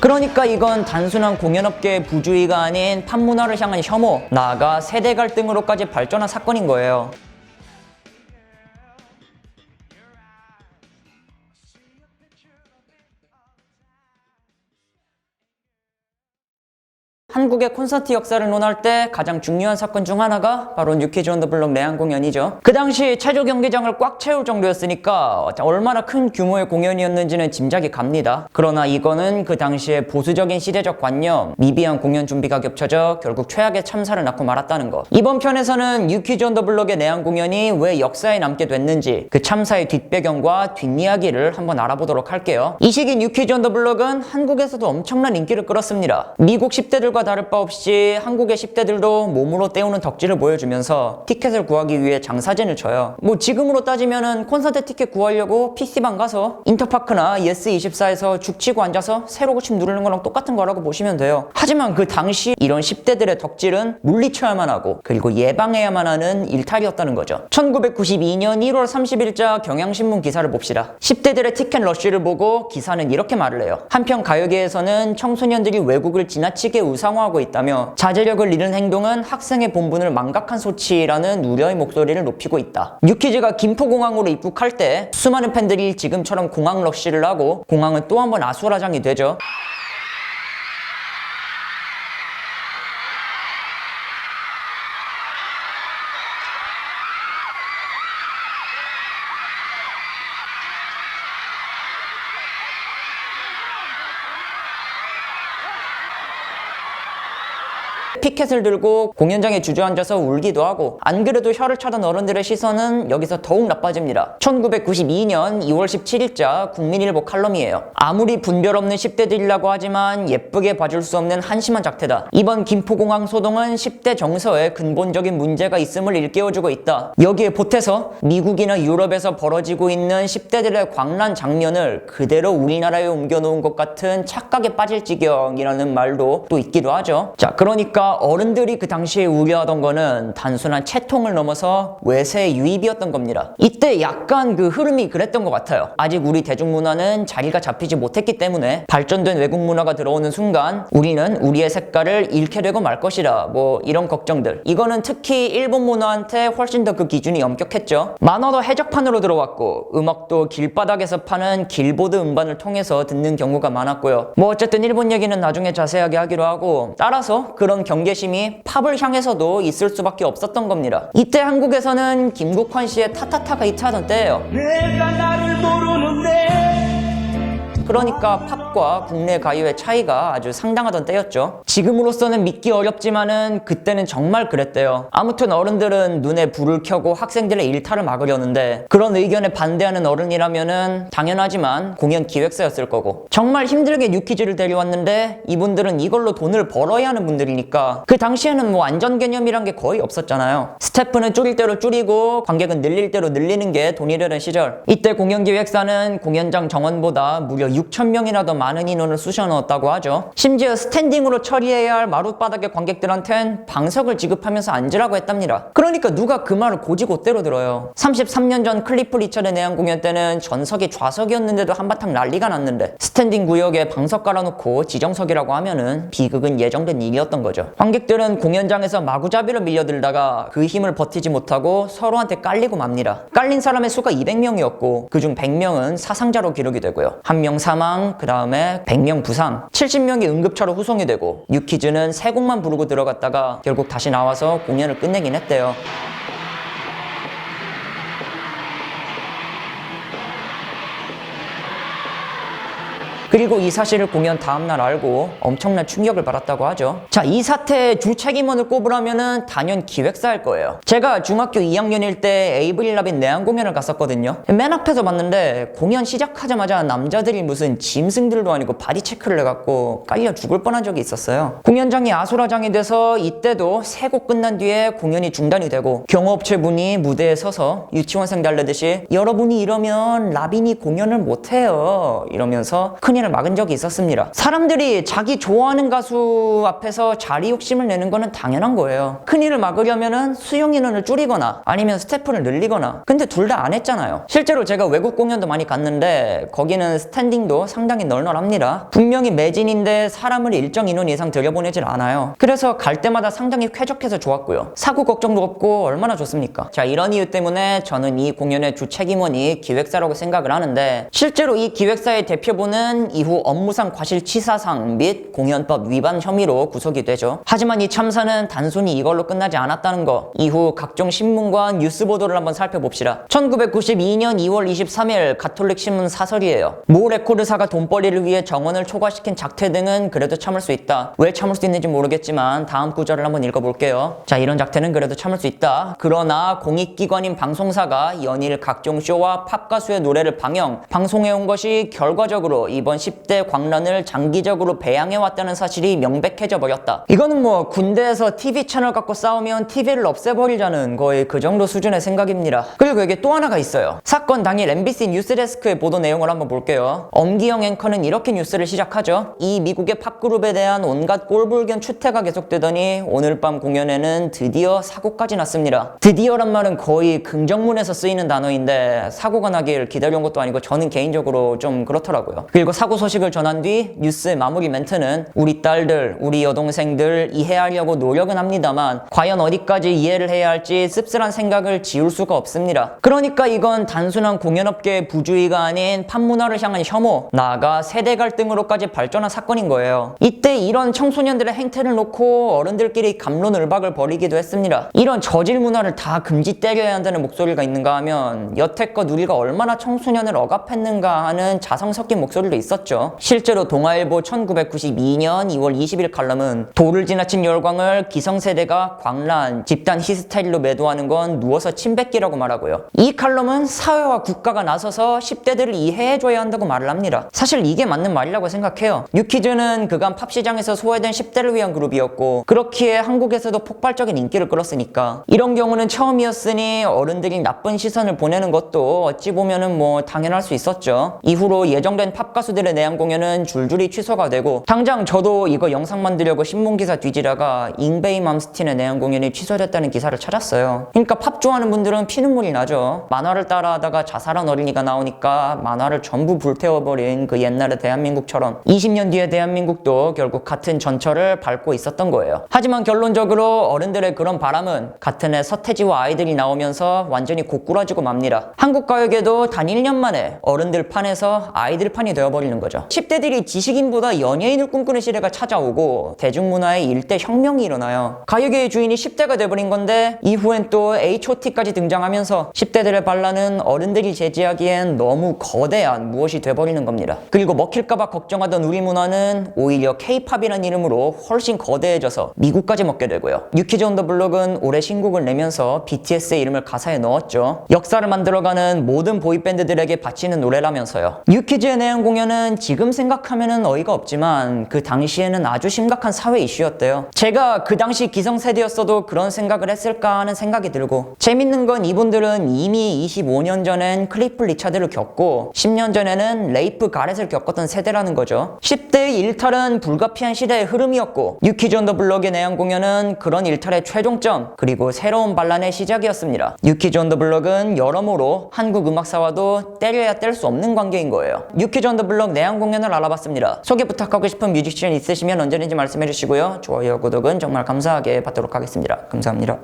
그러니까 이건 단순한 공연업계의 부주의가 아닌 팝문화를 향한 혐오, 나아가 세대 갈등으로까지 발전한 사건인 거예요. 한국의 콘서트 역사를 논할 때 가장 중요한 사건 중 하나가 바로 뉴키즈 온 더 블록 내한 공연이죠. 그 당시 체조 경기장을 꽉 채울 정도였으니까 얼마나 큰 규모의 공연이었는지는 짐작이 갑니다. 그러나 이거는 그 당시의 보수적인 시대적 관념, 미비한 공연 준비가 겹쳐져 결국 최악의 참사를 낳고 말았다는 것. 이번 편에서는 뉴키즈 온 더 블록의 내한 공연이 왜 역사에 남게 됐는지 그 참사의 뒷배경과 뒷이야기를 한번 알아보도록 할게요. 이 시기 뉴키즈 온 더 블록은 한국에서도 엄청난 인기를 끌었습니다. 미국 10대들과 다를 바 없이 한국의 10대들도 몸으로 때우는 덕질을 보여주면서 티켓을 구하기 위해 장사진을 쳐요. 뭐 지금으로 따지면은 콘서트 티켓 구하려고 PC방 가서 인터파크나 예스24에서 죽치고 앉아서 세로 고침 누르는 거랑 똑같은 거라고 보시면 돼요. 하지만 그 당시 이런 10대들의 덕질은 물리쳐야만 하고 그리고 예방해야만 하는 일탈이었다는 거죠. 1992년 1월 30일자 경향신문 기사를 봅시다. 10대들의 티켓 러쉬를 보고 기사는 이렇게 말을 해요. 한편 가요계에서는 청소년들이 외국을 지나치게 우상 화하고 있다며 자제력을 잃은 행동은 학생의 본분을 망각한 소치라는 우려의 목소리를 높이고 있다. 뉴키즈가 김포공항으로 입국할 때 수많은 팬들이 지금처럼 공항 러쉬를 하고 공항은 또 한 번 아수라장이 되죠. 피켓을 들고 공연장에 주저앉아서 울기도 하고 안 그래도 혀를 차던 어른들의 시선은 여기서 더욱 나빠집니다. 1992년 2월 17일자 국민일보 칼럼이에요. 아무리 분별 없는 10대들이라고 하지만 예쁘게 봐줄 수 없는 한심한 작태다. 이번 김포공항 소동은 10대 정서에 근본적인 문제가 있음을 일깨워주고 있다. 여기에 보태서 미국이나 유럽에서 벌어지고 있는 10대들의 광란 장면을 그대로 우리나라에 옮겨놓은 것 같은 착각에 빠질 지경이라는 말도 또 있기도 하죠. 자, 그러니까 어른들이 그 당시에 우려하던 거는 단순한 채통을 넘어서 외세 유입이었던 겁니다. 이때 약간 그 흐름이 그랬던 것 같아요. 아직 우리 대중문화는 자리가 잡히지 못했기 때문에 발전된 외국 문화가 들어오는 순간 우리는 우리의 색깔을 잃게 되고 말 것이라 뭐 이런 걱정들. 이거는 특히 일본 문화한테 훨씬 더 그 기준이 엄격했죠. 만화도 해적판으로 들어왔고 음악도 길바닥에서 파는 길보드 음반을 통해서 듣는 경우가 많았고요. 뭐 어쨌든 일본 얘기는 나중에 자세하게 하기로 하고 따라서 그런 경계 심이 팝을 향해서도 있을 수밖에 없었던 겁니다. 이때 한국에서는 김국환 씨의 타타타가 히트하던 때예요. 그러니까 팝 과 국내 가요의 차이가 아주 상당하던 때였죠. 지금으로서는 믿기 어렵지만은 그때는 정말 그랬대요. 아무튼 어른들은 눈에 불을 켜고 학생들의 일탈을 막으려는데 그런 의견에 반대하는 어른이라면은 당연하지만 공연 기획사였을 거고 정말 힘들게 뉴키즈를 데려왔는데 이분들은 이걸로 돈을 벌어야 하는 분들이니까 그 당시에는 뭐 안전 개념이란 게 거의 없었잖아요. 스태프는 줄일 대로 줄이고 관객은 늘릴 대로 늘리는 게 돈이 되는 시절. 이때 공연 기획사는 공연장 정원보다 무려 6천 명이나 더 많은 인원을 쑤셔 넣었다고 하죠. 심지어 스탠딩으로 처리해야 할 마룻바닥의 관객들한텐 방석을 지급하면서 앉으라고 했답니다. 그러니까 누가 그 말을 고지고대로 들어요. 33년 전 클리프 리처의 내한 공연 때는 전석이 좌석이었는데도 한바탕 난리가 났는데 스탠딩 구역에 방석 깔아놓고 지정석이라고 하면은 비극은 예정된 일이었던 거죠. 관객들은 공연장에서 마구잡이로 밀려들다가 그 힘을 버티지 못하고 서로한테 깔리고 맙니다. 깔린 사람의 수가 200명이었고 그중 100명은 사상자로 기록이 되고요. 한 명 사망, 그 다음 에 100명 부상, 70명이 응급차로 후송이 되고 뉴키즈는 세 곡만 부르고 들어갔다가 결국 다시 나와서 공연을 끝내긴 했대요. 그리고 이 사실을 공연 다음날 알고 엄청난 충격을 받았다고 하죠. 자, 이 사태의 주 책임원을 꼽으라면은 단연 기획사일 거예요. 제가 중학교 2학년일 때 에이브릴 라빈 내한 공연을 갔었거든요. 맨 앞에서 봤는데 공연 시작하자마자 남자들이 무슨 짐승들도 아니고 바디 체크를 해갖고 깔려 죽을 뻔한 적이 있었어요. 공연장이 아수라장이 돼서 이때도 세 곡 끝난 뒤에 공연이 중단이 되고 경호업체 분이 무대에 서서 유치원생 달래듯이 여러분이 이러면 라빈이 공연을 못해요. 이러면서 큰일 날 공연을 막은 적이 있었습니다. 사람들이 자기 좋아하는 가수 앞에서 자리 욕심을 내는 거는 당연한 거예요. 큰일을 막으려면은 수용 인원을 줄이거나 아니면 스태프를 늘리거나. 근데 둘 다 안 했잖아요. 실제로 제가 외국 공연도 많이 갔는데 거기는 스탠딩도 상당히 널널합니다. 분명히 매진인데 사람을 일정 인원 이상 들여보내질 않아요. 그래서 갈 때마다 상당히 쾌적해서 좋았고요. 사고 걱정도 없고 얼마나 좋습니까? 자, 이런 이유 때문에 저는 이 공연의 주 책임원이 기획사라고 생각을 하는데 실제로 이 기획사의 대표부는 이후 업무상 과실치사상 및 공연법 위반 혐의로 구속이 되죠. 하지만 이 참사는 단순히 이걸로 끝나지 않았다는 거. 이후 각종 신문과 뉴스 보도를 한번 살펴봅시다. 1992년 2월 23일 가톨릭 신문 사설이에요. 모 레코드사가 돈벌이를 위해 정원을 초과시킨 작태 등은 그래도 참을 수 있다. 왜 참을 수 있는지 모르겠지만 다음 구절을 한번 읽어볼게요. 자, 이런 작태는 그래도 참을 수 있다. 그러나 공익기관인 방송사가 연일 각종 쇼와 팝 가수의 노래를 방영, 방송해온 것이 결과적으로 이번 10대 광란을 장기적으로 배양해왔다는 사실이 명백해져 버렸다. 이거는 뭐 군대에서 TV 채널 갖고 싸우면 TV를 없애버리자는 거의 그 정도 수준의 생각입니다. 그리고 이게 또 하나가 있어요. 사건 당일 MBC 뉴스데스크의 보도 내용을 한번 볼게요. 엄기영 앵커는 이렇게 뉴스를 시작하죠. 이 미국의 팝그룹에 대한 온갖 꼴불견 추태가 계속되더니 오늘 밤 공연에는 드디어 사고까지 났습니다. 드디어란 말은 거의 긍정문에서 쓰이는 단어인데 사고가 나길 기다려온 것도 아니고 저는 개인적으로 좀 그렇더라고요. 그리고 사고 소식을 전한 뒤 뉴스의 마무리 멘트는 우리 딸들, 우리 여동생들 이해하려고 노력은 합니다만 과연 어디까지 이해를 해야 할지 씁쓸한 생각을 지울 수가 없습니다. 그러니까 이건 단순한 공연업계의 부주의가 아닌 팝문화를 향한 혐오, 나아가 세대 갈등으로까지 발전한 사건인 거예요. 이때 이런 청소년들의 행태를 놓고 어른들끼리 감론을박을 벌이기도 했습니다. 이런 저질 문화를 다 금지 때려야 한다는 목소리가 있는가 하면 여태껏 우리가 얼마나 청소년을 억압했는가 하는 자성 섞인 목소리도 있었죠. 실제로 동아일보 1992년 2월 20일 칼럼은 도를 지나친 열광을 기성세대가 광란, 집단 히스테리로 매도하는 건 누워서 침 뱉기라고 말하고요. 이 칼럼은 사회와 국가가 나서서 10대들을 이해해줘야 한다고 말을 합니다. 사실 이게 맞는 말이라고 생각해요. 뉴키즈는 그간 팝 시장에서 소외된 10대를 위한 그룹이었고 그렇기에 한국에서도 폭발적인 인기를 끌었으니까 이런 경우는 처음이었으니 어른들이 나쁜 시선을 보내는 것도 어찌 보면은 뭐 당연할 수 있었죠. 이후로 예정된 팝 가수들의 내한 공연은 줄줄이 취소가 되고 당장 저도 이거 영상 만들려고 신문 기사 뒤지다가 잉베이 맘스틴의 내한 공연이 취소됐다는 기사를 찾았어요. 그러니까 팝 좋아하는 분들은 피눈물이 나죠. 만화를 따라하다가 자살한 어린이가 나오니까 만화를 전부 불태워버린 그 옛날의 대한민국처럼 20년 뒤의 대한민국도 결국 같은 전철을 밟고 있었던 거예요. 하지만 결론적으로 어른들의 그런 바람은 같은 해 서태지와 아이들이 나오면서 완전히 고꾸라지고 맙니다. 한국 가요계도 단 1년 만에 어른들 판에서 아이들 판이 되어버리는 거 죠. 10대들이 지식인보다 연예인을 꿈꾸는 시대가 찾아오고 대중문화의 일대 혁명이 일어나요. 가요계의 주인이 10대가 돼버린 건데 이후엔 또 H.O.T.까지 등장하면서 10대들의 반란은 어른들이 제지하기엔 너무 거대한 무엇이 돼버리는 겁니다. 그리고 먹힐까봐 걱정하던 우리 문화는 오히려 K-팝이라는 이름으로 훨씬 거대해져서 미국까지 먹게 되고요. 뉴키즈 온더 블록은 올해 신곡을 내면서 BTS의 이름을 가사에 넣었죠. 역사를 만들어가는 모든 보이밴드들에게 바치는 노래라면서요. 뉴키즈의 내한 공연은 지금 생각하면 어이가 없지만 그 당시에는 아주 심각한 사회 이슈였대요. 제가 그 당시 기성세대였어도 그런 생각을 했을까 하는 생각이 들고 재밌는 건 이분들은 이미 25년 전엔 클리프 리차드를 겪고 10년 전에는 레이프 가렛을 겪었던 세대라는 거죠. 10대의 일탈은 불가피한 시대의 흐름이었고 뉴키즈 온더 블록의 내한 공연은 그런 일탈의 최종점 그리고 새로운 반란의 시작이었습니다. 뉴키즈 온더 블록은 여러모로 한국 음악사와도 때려야 뗄 수 없는 관계인 거예요. 뉴키즈 온더 블록 내한 공연을 알아봤습니다. 소개 부탁하고 싶은 뮤지션 있으시면 언제든지 말씀해 주시고요. 좋아요, 구독은 정말 감사하게 받도록 하겠습니다. 감사합니다.